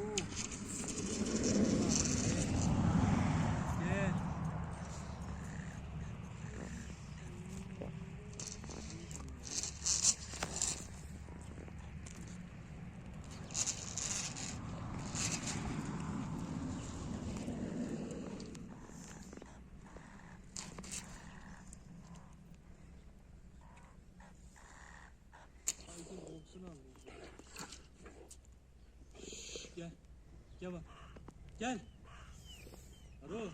Ooh. Gel. Aro.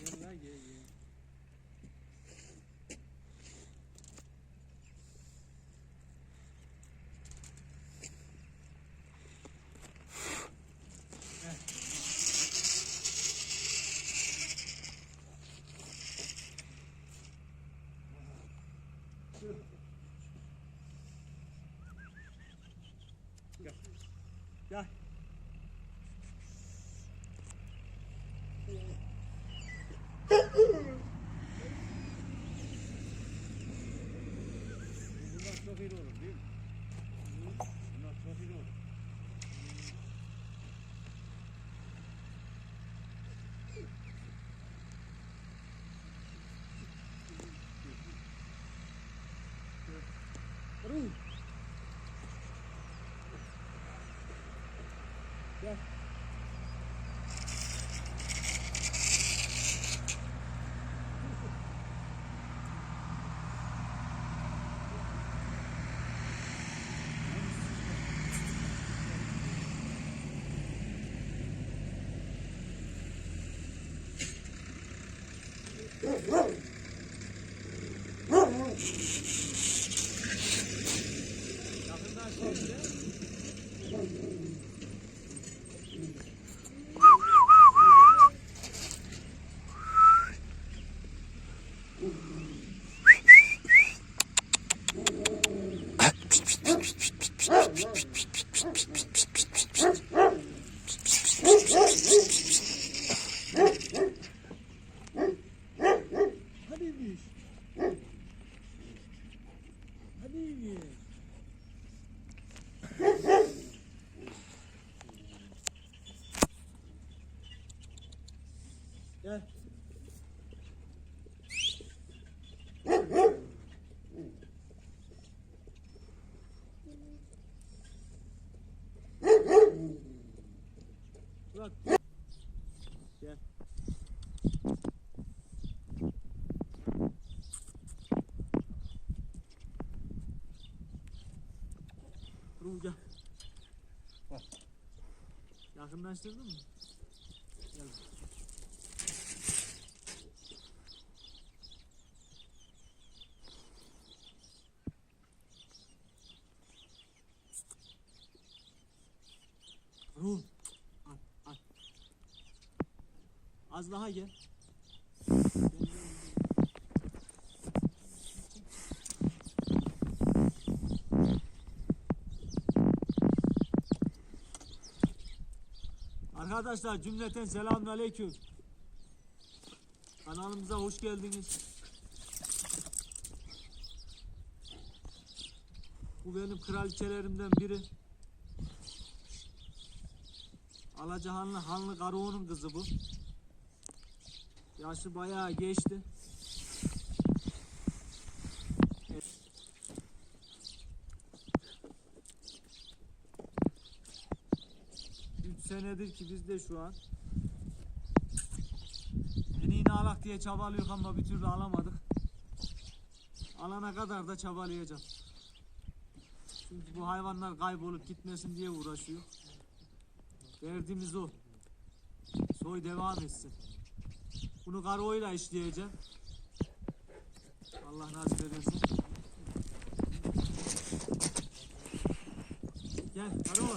Gel la gel gel. Gel. Gel. Gel. Bunlar çok iyi olur değil mi? Bunlar çok iyi olur. Ru. Gel. Yakından şimdi. Hadi imiş. Hadi imiş. Gel. Bak. Gel. Dur gel. Bak. Yakınlaştırdın mı? Gel. Ruh. Al, al. Az daha gel. Arkadaşlar cümleten selamünaleyküm. Kanalımıza hoş geldiniz. Bu benim kraliçelerimden biri. Alacahanlı Hanlı Karaoğlu'nun kızı bu. Yaşı bayağı geçti. Üç senedir ki biz de şu an Eniğini alak diye çabalıyor ama bir türlü alamadık. Alana kadar da çabalayacağım. Çünkü bu hayvanlar kaybolup gitmesin diye uğraşıyor. Derdimiz o. Soy devam etsin. Bunu karoyla işleyeceğim. Allah nasip ederse. Gel karo.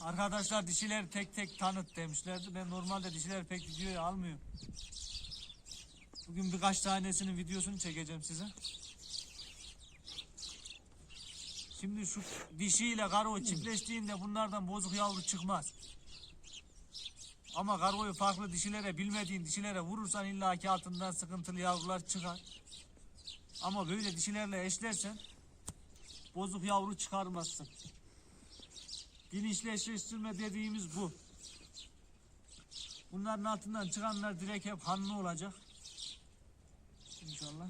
Arkadaşlar dişileri tek tek tanıt demişlerdi. Ben normalde dişileri pek videoya almıyorum. Bugün birkaç tanesinin videosunu çekeceğim size. Şimdi şu dişiyle karo çiftleştiğinde bunlardan bozuk yavru çıkmaz. Ama karoyu farklı dişilere, bilmediğin dişilere vurursan illaki altından sıkıntılı yavrular çıkar. Ama böyle dişilerle eşlersen bozuk yavru çıkarmazsın. Bilinçleştirme dediğimiz bu. Bunların altından çıkanlar direkt hep hanlı olacak. İnşallah.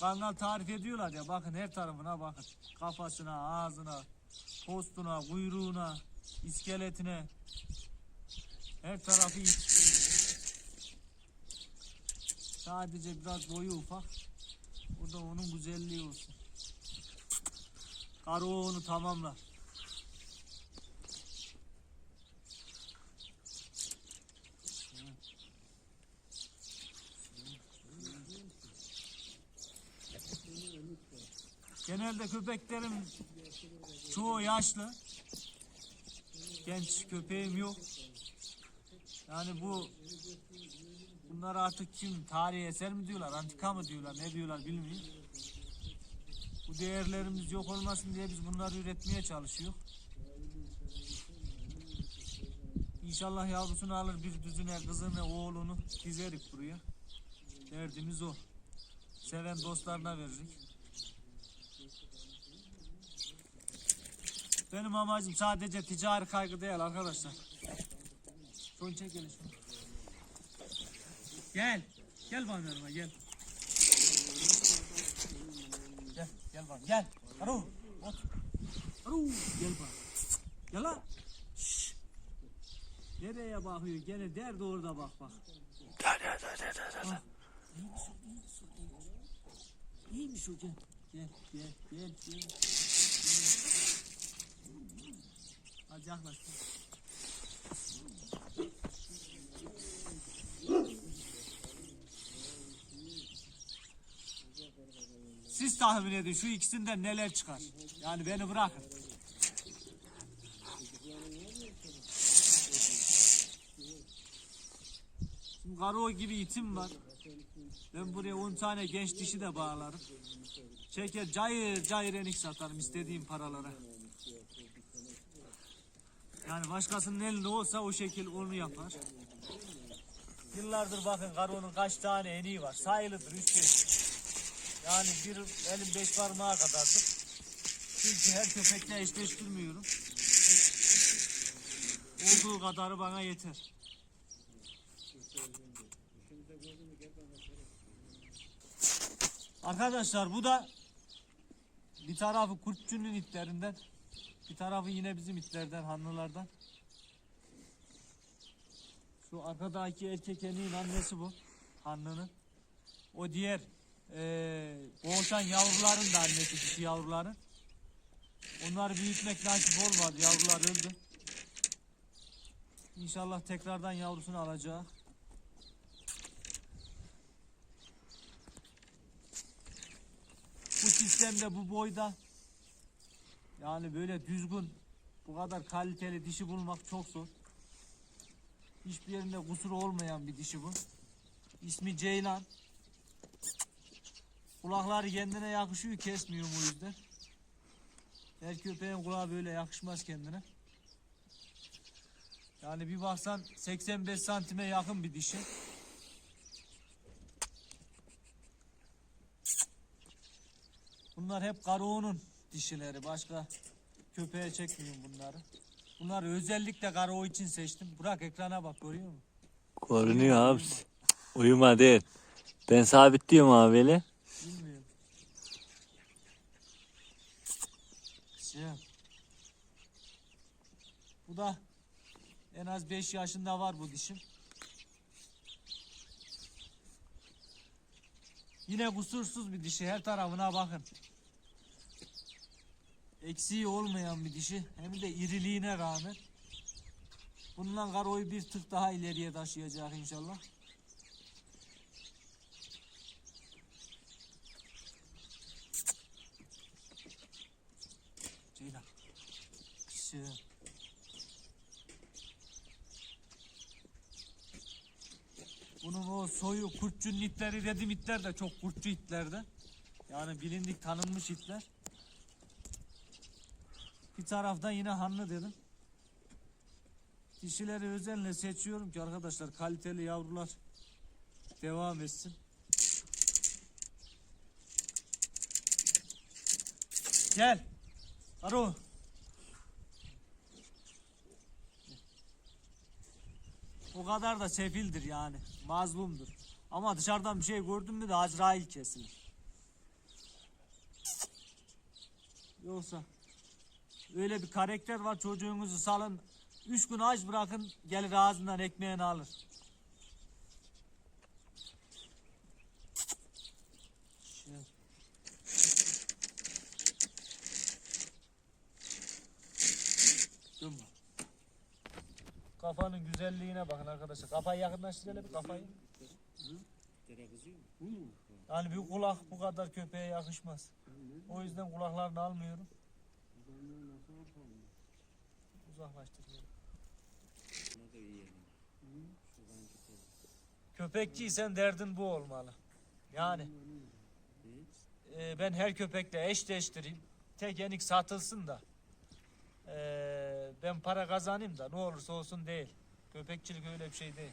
Kangal tarif ediyorlar ya bakın her tarafına bakın. Kafasına, ağzına, postuna, kuyruğuna, iskeletine. Her tarafı. Sadece biraz boyu ufak. O da onun güzelliği olsun. Karo onu tamamlar. Genelde köpeklerim çoğu yaşlı. Genç köpeğim yok. Yani bu bunlar artık kim tarihi eser mi diyorlar, antika mı diyorlar, ne diyorlar bilmiyorum. Bu değerlerimiz yok olmasın diye biz bunları üretmeye çalışıyor. İnşallah yavrusunu alır bir düzüne kızını oğlunu dizerik buraya. Derdimiz o. Seven dostlarına veririk. Benim amacım sadece ticari kaygı değil arkadaşlar. Son çek şunu. Gel. Gel bana yanıma gel. Gel. Gel bana gel. Aru. Ot. Aru. Gel bana. Gel lan. Şşş. Nereye bakıyor? Gene derdi orada bak bak. Bak. Neymiş o? Neymiş o? Gel. Gel. Gel. Gel. Gel. Siz tahmin edin şu ikisinden neler çıkar. Yani beni bırakın. Şimdi karo gibi itim var. Ben buraya 10 tane genç dişi de bağlarım. Çeker cayır cayır enik satarım istediğim paralara. Yani başkasının elinde olsa o şekil onu yapar. Yıllardır bakın karonun kaç tane eniği var. Sayılıdır 3 5. Yani bir elim beş parmağa kadardır. Çünkü her köpekle eşleştirmiyorum. Olduğu kadarı bana yeter. Arkadaşlar bu da bir tarafı kurtçunun itlerinden, bir tarafı yine bizim itlerden, hanlılardan. Şu arkadaki erkek eniğin annesi bu, hanlının. O diğer eee boğuşan yavruların da annesi, dişi yavruların. Onları büyütmek nasip olmadı, yavrular öldü. İnşallah tekrardan yavrusunu alacak. Bu sistemde bu boyda yani böyle düzgün bu kadar kaliteli dişi bulmak çok zor. Hiçbir yerinde kusuru olmayan bir dişi bu. İsmi Ceylan. Kulakları kendine yakışıyor kesmiyor o yüzden. Her köpeğin kulağı böyle yakışmaz kendine. Yani bir baksan 85 santime yakın bir dişi. Bunlar hep karoğunun dişileri. Başka köpeğe çekmiyorum bunları. Bunları özellikle karoğu için seçtim. Bırak ekrana bak görüyor musun? Görünüyor abi. Uyuma değil. Ben sabitliyorum abi böyle. Bilmiyorum. Şey. Bu da en az 5 yaşında var bu dişim. Yine kusursuz bir dişi. Her tarafına bakın eksiği olmayan bir dişi hem de iriliğine rağmen. Bundan karoyu bir tık daha ileriye taşıyacak inşallah. Ceylan. Kışı. Bunun o soyu kurtçunun itleri dedim itler de çok kurtçu itler de. Yani bilindik tanınmış itler. Bir taraftan yine hanlı dedim. Dişileri özenle seçiyorum ki arkadaşlar kaliteli yavrular devam etsin. Gel. Aro. O kadar da sefildir yani. Mazlumdur. Ama dışarıdan bir şey gördün mü de Azrail kesilir. Yoksa öyle bir karakter var çocuğunuzu salın. Üç gün aç bırakın gelir ağzından ekmeğini alır. Kafanın güzelliğine bakın arkadaşlar. Kafayı yakınlaştıralım bir kafayı. Yani bir kulak bu kadar köpeğe yakışmaz. O yüzden kulaklarını almıyorum. Uzaklaştırıyorum. Köpekçiysen derdin bu olmalı. Yani e, ben her köpekle eşleştireyim. Tek enik satılsın da e, ben para kazanayım da ne olursa olsun değil. Köpekçilik öyle bir şey değil.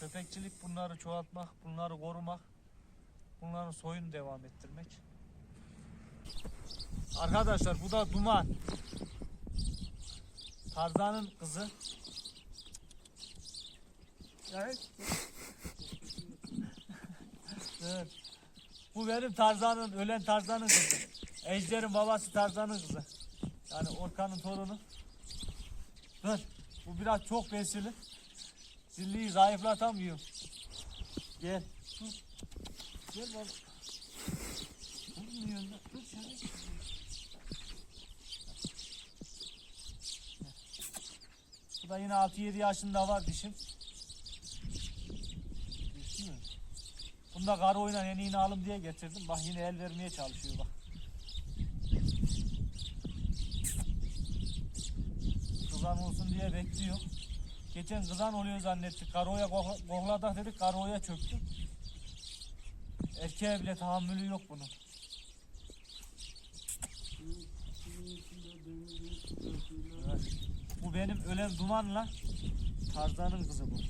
Köpekçilik bunları çoğaltmak, bunları korumak, bunların soyunu devam ettirmek. Arkadaşlar bu da Duman. Tarzan'ın kızı. Evet. evet. Bu benim Tarzan'ın, ölen Tarzan'ın kızı. Ejder'in babası Tarzan'ın kızı. Yani Orkan'ın torunu. Dur. Bu biraz çok besili. Zilliyi zayıflatamıyor. Gel. Gel baba. Lan. Dur şöyle. Bu da yine 6-7 yaşında var dişim. Dişi mi? Bunu da karı oynan en iyini alım diye getirdim. Bak yine el vermeye çalışıyor bak. Kızan olsun diye bekliyor. Geçen kızan oluyor zannettik. Karoya gohladak dedik karoya çöktü. Erkeğe bile tahammülü yok bunun. Evet. Bu benim ölen dumanla Tarzan'ın kızı bu.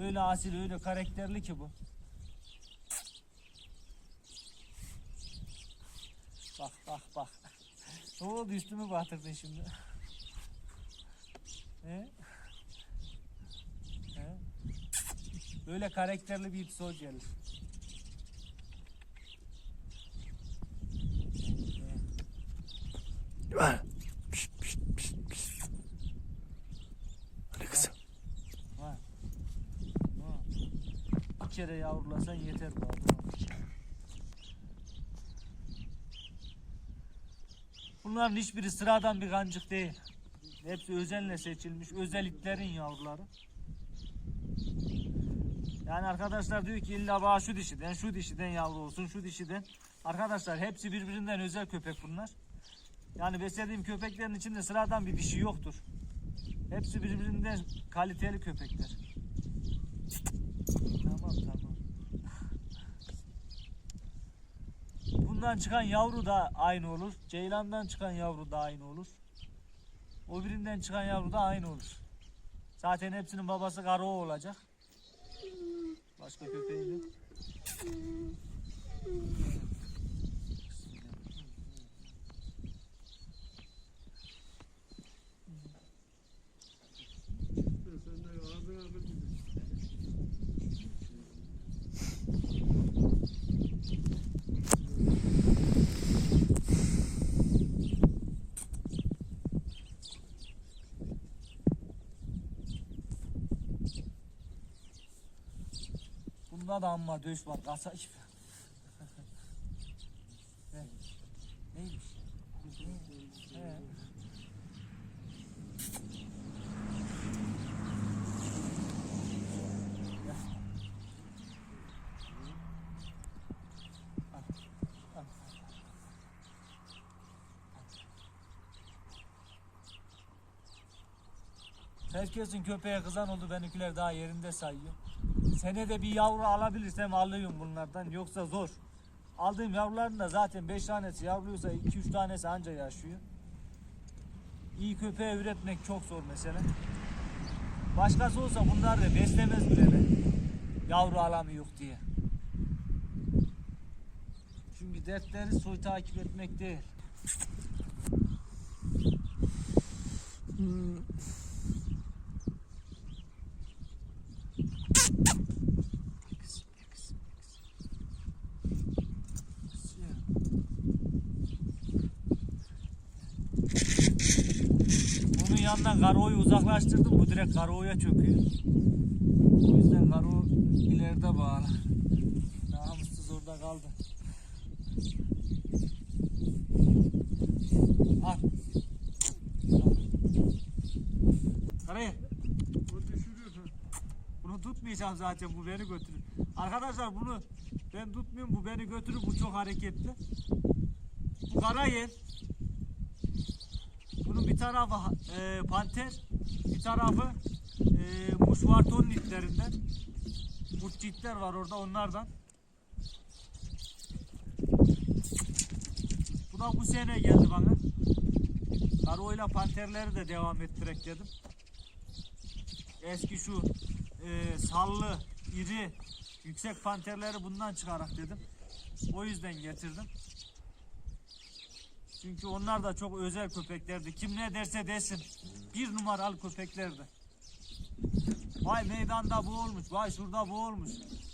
Öyle asil, öyle karakterli ki bu. Bak bak bak. Ne oldu üstümü batırdın şimdi? He? He? Böyle karakterli bir ipsol gelir. Pişt, kere yavrulasan yeter bu adam. Bunların hiçbiri sıradan bir kancık değil. Hepsi özenle seçilmiş özel itlerin yavruları. Yani arkadaşlar diyor ki illa bana şu dişiden, şu dişiden yavru olsun, şu dişiden. Arkadaşlar hepsi birbirinden özel köpek bunlar. Yani beslediğim köpeklerin içinde sıradan bir dişi yoktur. Hepsi birbirinden kaliteli köpekler. Tamam tamam. Bundan çıkan yavru da aynı olur. Ceylandan çıkan yavru da aynı olur. O birinden çıkan yavru da aynı olur. Zaten hepsinin babası karo olacak. Başka köpeği yok. Bunda da amma döş var kasa. Ne? Neymiş? He. Herkesin köpeğe kızan oldu benimkiler daha yerinde sayıyor. Senede bir yavru alabilirsem alıyorum bunlardan yoksa zor. Aldığım yavruların da zaten 5 tanesi yavruysa 2-3 tanesi anca yaşıyor. İyi köpeği üretmek çok zor mesela. Başkası olsa bunlar da beslemez bile be. Yavru alamıyor diye. Çünkü dertleri soy takip etmek değil. Bunun yanından Garo'yu uzaklaştırdım. Bu direkt Garo'ya çöküyor. O yüzden Garo ileride bağlı. Namussuz orada kaldı. Al. Karayı. Bu düşürüyor. Bunu tutmayacağım zaten. Bu beni götürür. Arkadaşlar bunu ben tutmuyorum. Bu beni götürür. Bu çok hareketli. Bu. Bunun bir tarafı e, panter, bir tarafı e, muşvarton itlerinden. Mutçitler var orada onlardan. Bu da bu sene geldi bana. Karoyla panterleri de devam ettirek dedim. Eski şu e, sallı, iri, yüksek panterleri bundan çıkarak dedim. O yüzden getirdim. Çünkü onlar da çok özel köpeklerdi. Kim ne derse desin. Bir numaralı köpeklerdi. Vay meydanda bu olmuş, vay şurada bu olmuş.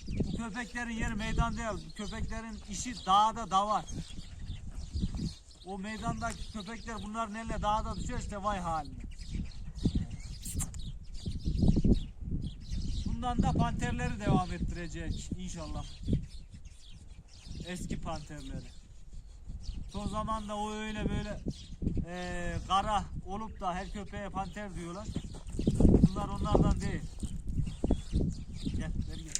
Bu köpeklerin yeri meydan değil. Bu köpeklerin işi dağda da var. O meydandaki köpekler bunların eline dağda düşerse vay haline. Bundan da panterleri devam ettirecek inşallah. Eski panterleri. Son zamanda o öyle böyle eee, kara olup da her köpeğe panter diyorlar. Bunlar onlardan değil. Gel, ver gel.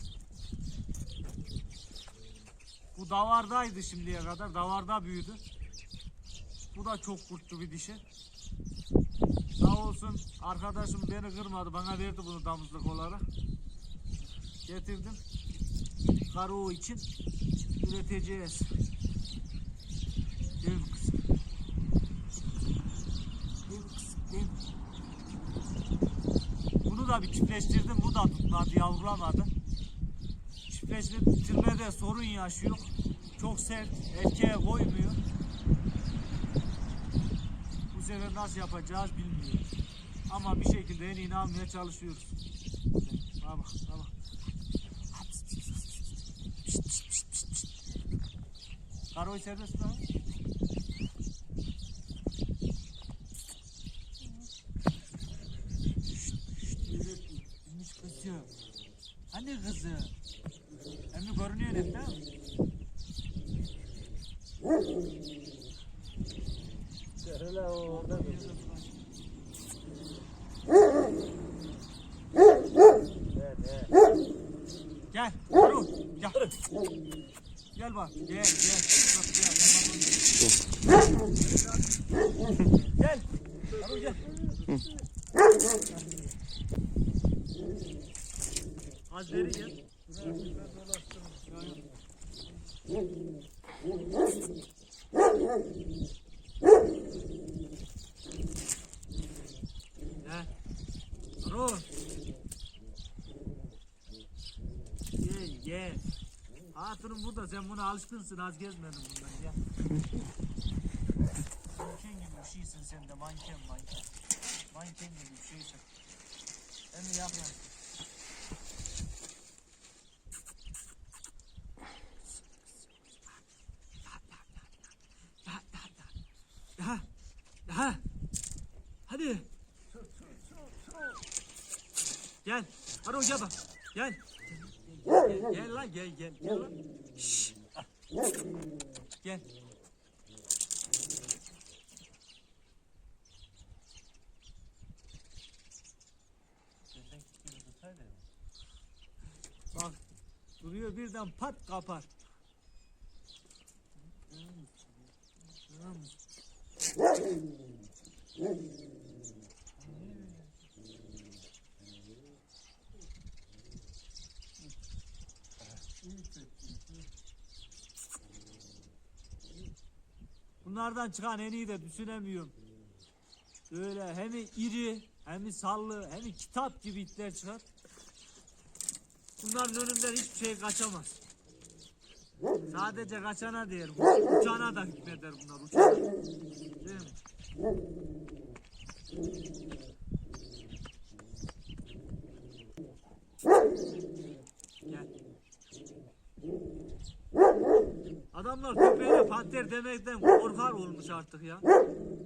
Bu davardaydı şimdiye kadar. Davarda büyüdü. Bu da çok kurtlu bir dişi. Sağ olsun arkadaşım beni kırmadı. Bana verdi bunu damızlık olarak. Getirdim. Karo için üreteceğiz. Gel bu kızım. Gel bu kızım, gel. Bunu da bir çiftleştirdim. Bu da tutmadı, yavrulamadı. Çiftleştirmede sorun yaşıyor. Çok sert, erkeğe koymuyor. Bu sefer nasıl yapacağız bilmiyorum. Ama bir şekilde en iyini almaya çalışıyoruz. Bak bak, bak. Karoy serbest mi? Gümüş kızı. Hani kızı? Emmi görünüyor hep değil mi? Hele o orada bir yerde Gel, Harun, gel. Gel bak, gel, gel. Bak, gel, gel. Gel. Az gel. Gel. Harun. Gel gel. Hatunum burada sen buna alışkınsın az gezmedin bundan gel. manken gibi bir şeysin sen de manken manken. Manken gibi bir şeysin. Hem de yapma. Ha, ha. Hadi. Gel. Harun gel bak. Gel. Gel, gel lan gel gel. Gel lan. Gel. Bak duruyor birden pat kapar. Bunlardan çıkan en iyi de düşünemiyorum. Böyle hem iri hem sallı hem kitap gibi itler çıkar. Bunların önünden hiçbir şey kaçamaz. Sadece kaçana değil, uçana da hükmeder bunlar uçana. Değil mi? Panter demekten korkar olmuş artık ya.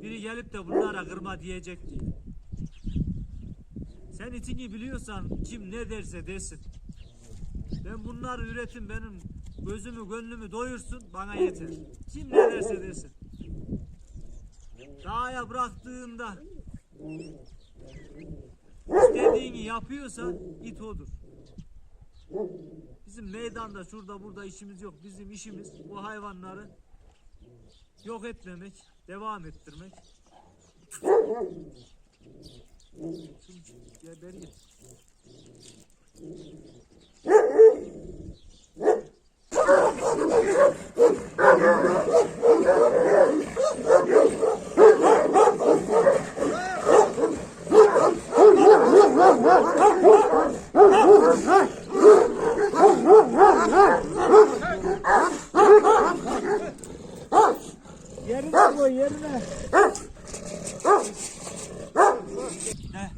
Biri gelip de bunlara kırma diyecek diye. Sen itini biliyorsan kim ne derse desin. Ben bunları üretim benim gözümü gönlümü doyursun bana yeter. Kim ne derse desin. Dağa bıraktığında istediğini yapıyorsa it odur. Bizim meydanda şurada burada işimiz yok. Bizim işimiz bu hayvanları yok etmemek, devam ettirmek. Şimdi gebereyim. Yerine koy yerine. Ne?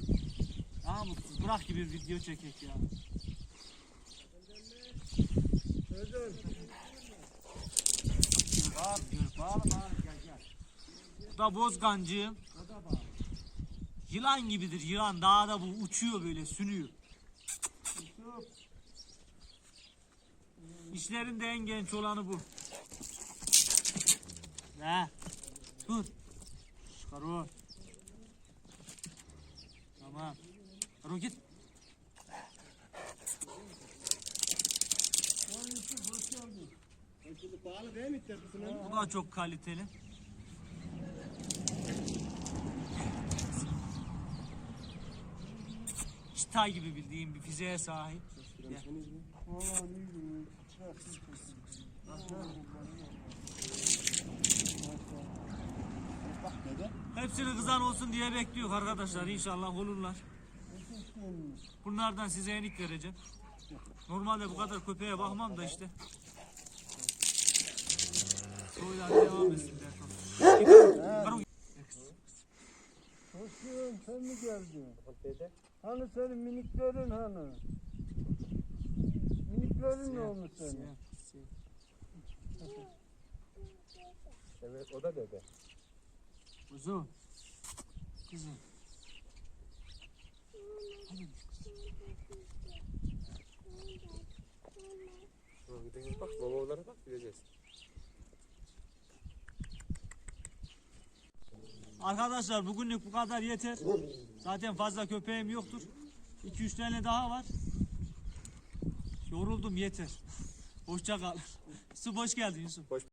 Daha mutsuz. Bırak gibi bir video çekek ya. Bağır, gör, bağır, bağır, gel, gel. Bu da bozgancı. Yılan gibidir yılan. Dağda bu uçuyor böyle sünüyor. İşlerinde en genç olanı bu. Ne? Dur. Çıkar o. Tamam. Aro git. Bu da çok kaliteli. Çitay gibi bildiğim bir fiziğe sahip. Hepsini kızan olsun diye bekliyor arkadaşlar. İnşallah olurlar. Bunlardan size enik vereceğim. Normalde bu kadar köpeğe bakmam da işte. Soylar devam etsinler. Aro- Hoşçakalın sen mi geldin? Dede. Hani senin miniklerin hani? Miniklerin ne olmuş senin? Evet o da dede. Uzun. Kızım. Gideceğiz bak babalara bak gideceğiz. Arkadaşlar bugünlük bu kadar yeter. Zaten fazla köpeğim yoktur. 2-3 tane daha var. Yoruldum yeter. Hoşça kal. Yusuf hoş geldin Yusuf.